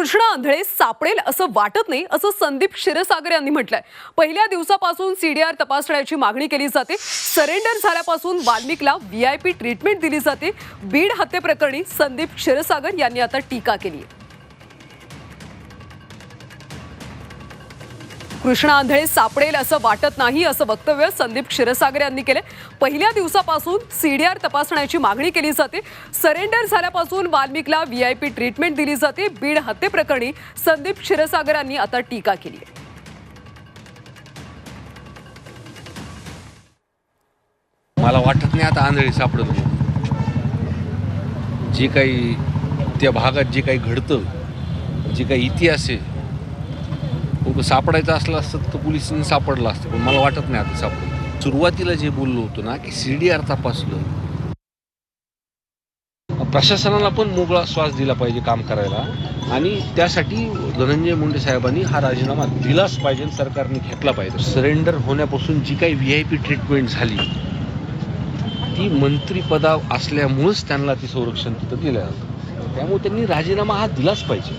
कृष्णा आंधळे सापडेल असं वाटत नाही असं संदीप क्षीरसागर यांनी म्हटलंय. पहिल्या दिवसापासून सीडीआर तपासण्याची मागणी केली जाते. सरेंडर झाल्यापासून वाल्मिकला व्हीआयपी ट्रीटमेंट दिली जाते. बीड हत्येप्रकरणी संदीप क्षीरसागर यांनी आता टीका केली आहे. कृष्णा आंधळे सापडेल असं वाटत नाही असं वक्तव्य संदीप क्षीरसागर यांनी केले पहिल्या दिवसापासून सीडीआर तपासण्याची मागणी केली जाते. सरेंडर झाल्यापासून वाल्मिकला व्हीआयपी ट्रीटमेंट दिली जाते. बीड हत्येप्रकरणी संदीप क्षीरसागर यांनी आता टीका केली आहे. मला वाटत नाही आता आंधळी सापडत जी काही त्या भागात जे काही घडतं जे काही इतिहास आहे तो सापडायचं असलं असतं तर पोलिसांनी सापडलं असतं पण मला वाटत नाही आता सापडलं. सुरुवातीला जे बोललो होतो ना की सी डी आर तपासलं. प्रशासनाला पण मोगळा श्वास दिला पाहिजे काम करायला आणि त्यासाठी धनंजय मुंडे साहेबांनी हा राजीनामा दिलाच पाहिजे सरकारने घेतला पाहिजे. सरेंडर होण्यापासून जी काही व्ही आय पी ट्रीटमेंट झाली ती मंत्रीपदा असल्यामुळेच त्यांना ती संरक्षण तिथं दिलं जातं. त्यामुळे त्यांनी राजीनामा हा दिलाच पाहिजे.